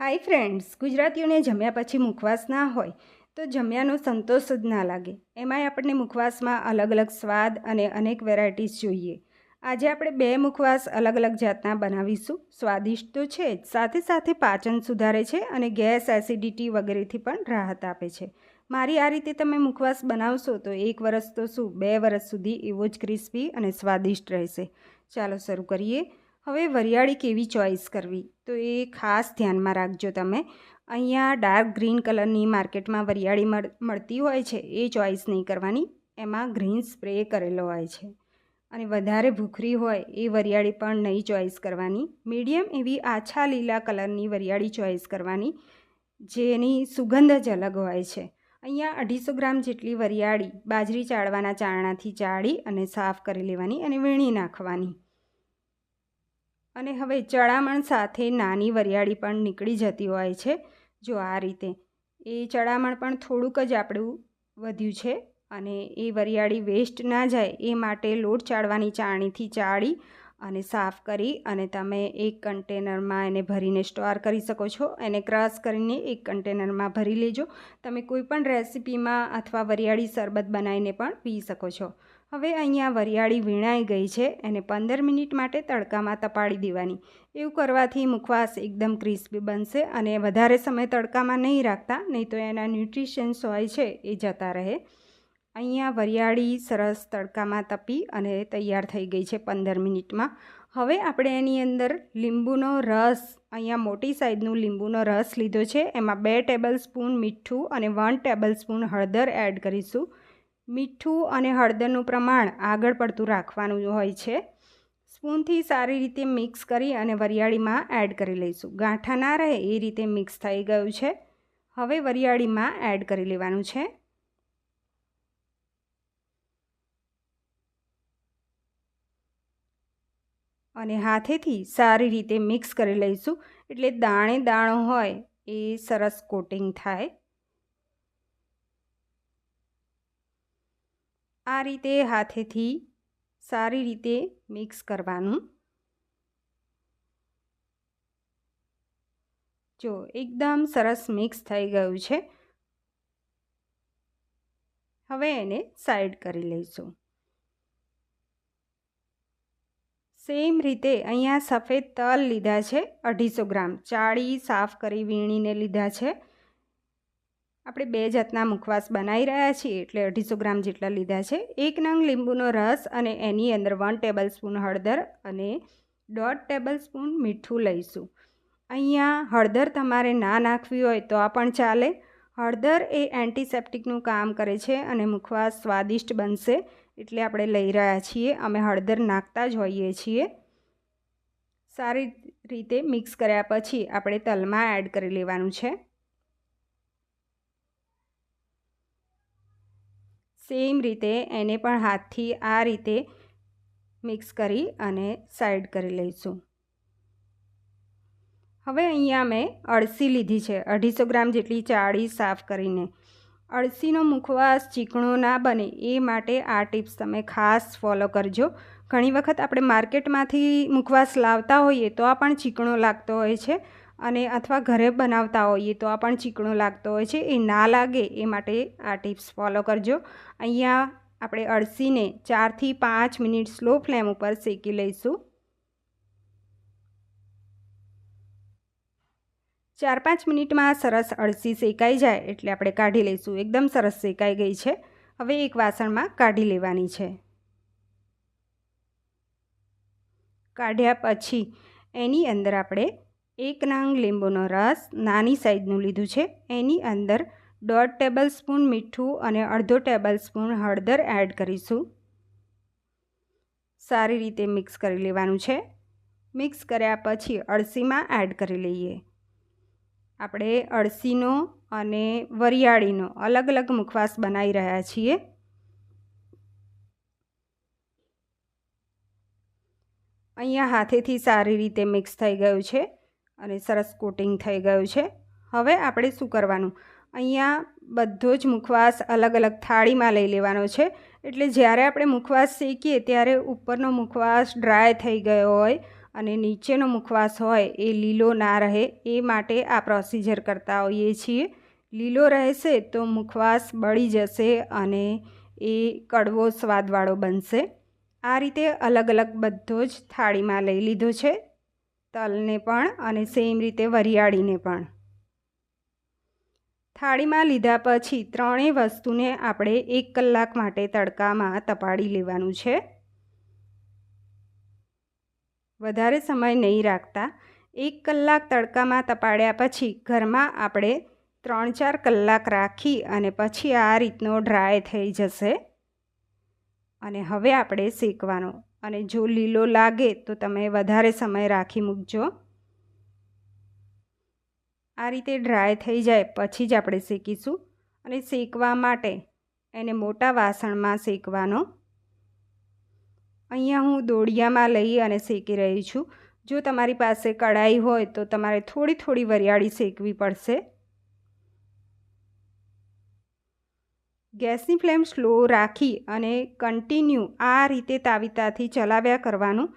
Hi friends ગુજરાતીઓને જમ્યા પછી મુખવાસ ના હોય તો જમ્યાનો સંતોષ જ ના લાગે. એમાંય આપણને મુખવાસમાં અલગ અલગ સ્વાદ અને અનેક વેરાયટીઝ જોઈએ. આજે આપણે બે મુખવાસ અલગ અલગ જાતના બનાવીશું. સ્વાદિષ્ટ તો છે જ, સાથે સાથે પાચન સુધારે છે અને ગેસ એસિડિટી વગેરેથી પણ રાહત આપે છે. મારી આ રીતે તમે મુખવાસ બનાવશો તો એક વરસ તો શું, બે વરસ સુધી એવો જ ક્રિસ્પી અને સ્વાદિષ્ટ રહેશે. ચાલો શરૂ કરીએ. હવે વરિયાળી કેવી ચોઈસ કરવી? તો એ ખાસ ધ્યાનમાં રાખજો તમે. અહીંયા ડાર્ક ગ્રીન કલરની માર્કેટમાં વરિયાળી મળતી હોય છે, એ ચોઈસ નહીં કરવાની. એમાં ગ્રીન સ્પ્રે કરેલો હોય છે. અને વધારે ભૂખરી હોય, એ વરિયાળી પણ નહીં ચોઈસ કરવાની. મીડિયમ એવી આછા લીલા કલરની વરિયાળી ચોઈસ કરવાની, જેની સુગંધ જ અલગ હોય છે. અહીંયા અઢીસો ગ્રામ જેટલી વરિયાળી, બાજરી ચાળવાના ચારણાથી ચાળી અને સાફ કરી લેવાની અને વીણી નાખવાની. અને હવે ચડામણ સાથે નાની વરિયાળી પણ નીકળી જતી હોય છે. જો આ રીતે, એ ચડામણ પણ થોડુંક જ આપણું વધ્યું છે અને એ વરિયાળી વેસ્ટ ના જાય એ માટે લોટ ચાળવાની ચાણીથી ચાળી અને સાફ કરી અને તમે એક કન્ટેનરમાં એને ભરીને સ્ટોર કરી શકો છો. એને ક્રશ કરીને એક કન્ટેનરમાં ભરી લેજો. તમે કોઈ પણ રેસીપીમાં અથવા વરિયાળી શરબત બનાવીને પણ પી શકો છો. હવે અહીંયા વરિયાળી વીણાઈ ગઈ છે. એને પંદર મિનિટ માટે તડકામાં તપાડી દેવાની. એવું કરવાથી મુખવાસ એકદમ ક્રિસ્પી બનશે અને વધારે સમય તડકામાં નહીં રાખતા, નહીં તો એના ન્યુટ્રિશન્સ હોય છે એ જતા રહે. અહીંયા વરિયાળી, સરસ તડકામાં તપી અને તૈયાર થઈ ગઈ છે પંદર મિનિટમાં. હવે આપણે એની અંદર લીંબુનો રસ, અહીંયા મોટી સાઈઝનું લીંબુનો રસ લીધો છે. એમાં બે ટેબલ સ્પૂન મીઠું અને વન ટેબલ સ્પૂન હળદર એડ કરીશું. મીઠું અને હળદરનું પ્રમાણ આગળ પડતું રાખવાનું હોય છે. સ્પૂનથી સારી રીતે મિક્સ કરી અને વરિયાળીમાં એડ કરી લઈશું. ગાંઠા ના રહે એ રીતે મિક્સ થઈ ગયું છે. હવે વરિયાળીમાં એડ કરી લેવાનું છે. અને હાથેથી સારી રીતે મિક્સ કરી લઈશું. એટલે દાણે દાણો હોય એ સરસ કોટિંગ થાય. આ રીતે હાથેથી સારી રીતે મિક્સ કરવાનું. જો, એકદમ સરસ મિક્સ થઈ ગયું છે. હવે એને સાઈડ કરી લઈશું. સેમ રીતે અહીંયા સફેદ તલ લીધા છે, અઢીસો ગ્રામ. ચાળી સાફ કરી વીણીને લીધા છે. આપણે બે જાતના મુખવાસ બનાવી રહ્યા છીએ, એટલે અઢીસો ગ્રામ જેટલા લીધા છે. એક નંગ લીંબુનો રસ અને એની અંદર વન ટેબલ સ્પૂન હળદર અને દોઢ ટેબલ સ્પૂન મીઠું લઈશું. અહીંયા હળદર તમારે ના નાખવી હોય તો આ પણ ચાલે. હળદર એ એન્ટિસેપ્ટિકનું કામ કરે છે અને મુખવાસ સ્વાદિષ્ટ બનશે. એટલે આપણે લઈ રહ્યા છીએ. અમે હળદર નાખતા જ હોઈએ છીએ. સારી રીતે મિક્સ કર્યા પછી આપણે તલમાં એડ કરી લેવાનું છે. સેમ રીતે એને પણ હાથથી આ રીતે મિક્સ કરી અને સાઈડ કરી લઈશું. હવે અહીંયા મેં અળસી લીધી છે. અઢીસો ગ્રામ જેટલી ચાળી સાફ કરીને. અળસીનો મુખવાસ ચીકણો ના બને એ માટે આ ટિપ્સ તમે ખાસ ફોલો કરજો. ઘણી વખત આપણે માર્કેટમાંથી મુખવાસ લાવતા હોઈએ તો આ પણ ચીકણો લાગતો હોય છે અને અથવા ઘરે બનાવતા હોઈએ તો આ પણ ચીકણો લાગતો હોય છે. એ ના લાગે એ માટે આ ટિપ્સ ફોલો કરજો. અહીંયા આપણે અળસીને ચારથી પાંચ મિનિટ સ્લો ફ્લેમ ઉપર શેકી લઈશું. ચાર પાંચ મિનિટમાં સરસ અળસી શેકાઈ જાય એટલે આપણે કાઢી લઈશું. એકદમ સરસ શેકાઈ ગઈ છે. હવે એક વાસણમાં કાઢી લેવાની છે. કાઢ્યા પછી એની અંદર આપણે એક નાંગ લીંબુનો રસ નાની સાઈઝનું લીધું છે. એની અંદર દોઢ ટેબલ સ્પૂન મીઠું અને અડધો ટેબલ સ્પૂન હળદર એડ કરીશું. સારી રીતે મિક્સ કરી લેવાનું છે. મિક્સ કર્યા પછી અળસીમાં એડ કરી લઈએ. આપણે અળસીનો અને વરિયાળીનો અલગ અલગ મુખવાસ બનાવી રહ્યા છીએ. અહીંયા હાથેથી સારી રીતે મિક્સ થઈ ગયું છે અને સરસ કોટિંગ થઈ ગયું છે. હવે આપણે શું કરવાનું? અહીંયા બધો જ મુખવાસ અલગ અલગ થાળીમાં લઈ લેવાનો છે. એટલે જ્યારે આપણે મુખવાસ શેકીએ ત્યારે ઉપરનો મુખવાસ ડ્રાય થઈ ગયો હોય અને નીચેનો મુખવાસ હોય એ લીલો ના રહે, એ માટે આ પ્રોસિજર કરતા હોઈએ છીએ. લીલો રહેશે તો મુખવાસ બળી જશે અને એ કડવો સ્વાદવાળો બનશે. આ રીતે અલગ અલગ બધો જ થાળીમાં લઈ લીધો છે, તલને પણ અને સેમ રીતે વરિયાળીને પણ. થાળીમાં લીધા પછી ત્રણેય વસ્તુને આપણે એક કલાક માટે તડકામાં તપાડી લેવાનું છે. વધારે સમય નહીં રાખતા, એક કલાક તડકામાં તપાડ્યા પછી ઘરમાં આપણે ત્રણ ચાર કલાક રાખી અને પછી આ રીતનો ડ્રાય થઈ જશે. અને હવે આપણે શેકવાનો. અને જો લીલો લાગે તો તમે વધારે સમય રાખી મૂકજો. આ રીતે ડ્રાય થઈ જાય પછી જ આપણે શેકીશું. અને શેકવા માટે એને મોટા વાસણમાં શેકવાનો. અહીંયા હું દોડિયામાં લઈ અને શેકી રહી છું. જો તમારી પાસે કઢાઈ હોય તો તમારે થોડી થોડી વરિયાળી શેકવી પડશે. ગેસની ફ્લેમ સ્લો રાખી અને કન્ટિન્યુ આ રીતે તાવીતાથી ચલાવ્યા કરવાનું.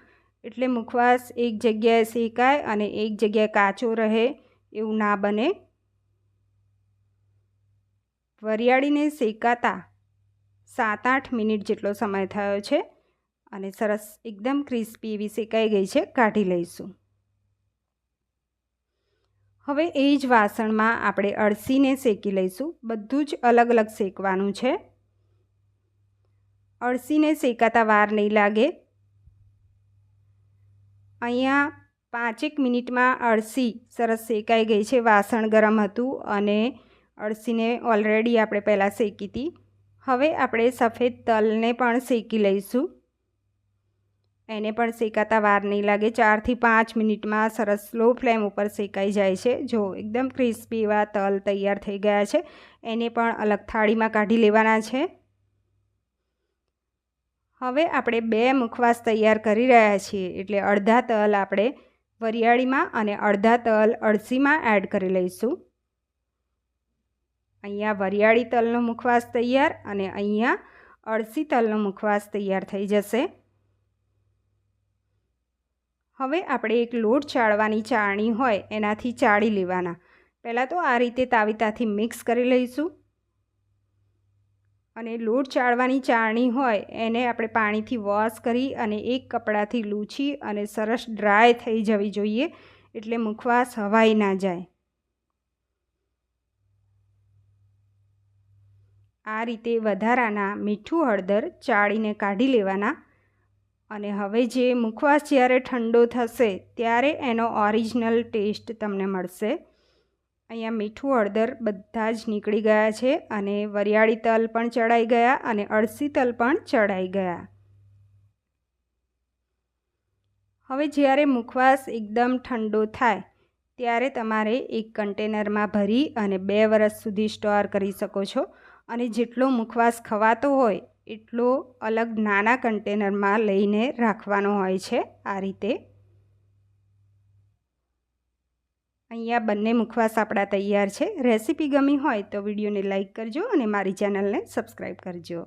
એટલે મુખવાસ એક જગ્યાએ શેકાય અને એક જગ્યાએ કાચો રહે એવું ના બને. વરિયાળીને શેકાતા સાત આઠ મિનિટ જેટલો સમય થયો છે. અને સરસ એકદમ ક્રિસ્પી એવી શેકાઈ ગઈ છે, કાઢી લઈશું. હવે એ જ વાસણમાં આપણે અળસીને શેકી લઈશું. બધું જ અલગ અલગ શેકવાનું છે. અળસીને શેકાતા વાર નહીં લાગે. અહીંયા પાંચેક મિનિટમાં અળસી સરસ શેકાઈ ગઈ છે, વાસણ ગરમ હતું અને અળસીને ઓલરેડી આપણે પહેલાં શેકી હતી. હવે આપણે સફેદ તલને પણ શેકી લઈશું. એને પણ શેકાતા વાર નહીં લાગે. ચારથી પાંચ મિનિટમાં સરસ સ્લો ફ્લેમ ઉપર શેકાઈ જાય છે. જો એકદમ ક્રિસ્પી એવા તલ તૈયાર થઈ ગયા છે. એને પણ અલગ થાળીમાં કાઢી લેવાના છે. હવે આપણે બે મુખવાસ તૈયાર કરી રહ્યા છીએ. એટલે અડધા તલ આપણે વરિયાળીમાં અને અડધા તલ અળસીમાં એડ કરી લઈશું. અહીંયા વરિયાળી તલનો મુખવાસ તૈયાર અને અહીંયા અળસી તલનો મુખવાસ તૈયાર થઈ જશે. હવે આપણે એક લોટ ચાળવાની ચાળણી હોય, એનાથી ચાળી લેવાના. પહેલાં તો આ રીતે તાવીતાથી મિક્સ કરી લઈશું. અને લોટ ચાળવાની ચાળણી હોય, એને આપણે પાણીથી વોશ કરી અને એક કપડાથી લૂછી અને સરસ ડ્રાય થઈ જવી જોઈએ, એટલે મુખવાસ હવાઈ ના જાય. આ રીતે વધારાના મીઠું હળદર ચાળીને કાઢી લેવાના. અને હવે જે મુખવાસ જ્યારે ઠંડો થશે, ત્યારે એનો ઓરિજિનલ ટેસ્ટ તમને મળશે. અહીંયા મીઠું હળદર બધા જ નીકળી ગયા છે અને વરિયાળી તલ પણ ચડાઈ ગયા અને અળસી તલ પણ ચડાઈ ગયા. હવે જ્યારે મુખવાસ એકદમ ઠંડો થાય, ત્યારે તમારે એક કન્ટેનરમાં ભરી અને બે વર્ષ સુધી સ્ટોર કરી શકો છો. અને જેટલો મુખવાસ ખવાતો હોય એટલો અલગ નાના કન્ટેનરમાં લઈને રાખવાનો હોય છે આ રીતે. અહીંયા બંને મુખવાસ આપણા તૈયાર છે. રેસીપી ગમી હોય તો વિડીયોને લાઇક કરજો અને મારી ચેનલને સબસ્ક્રાઈબ કરજો.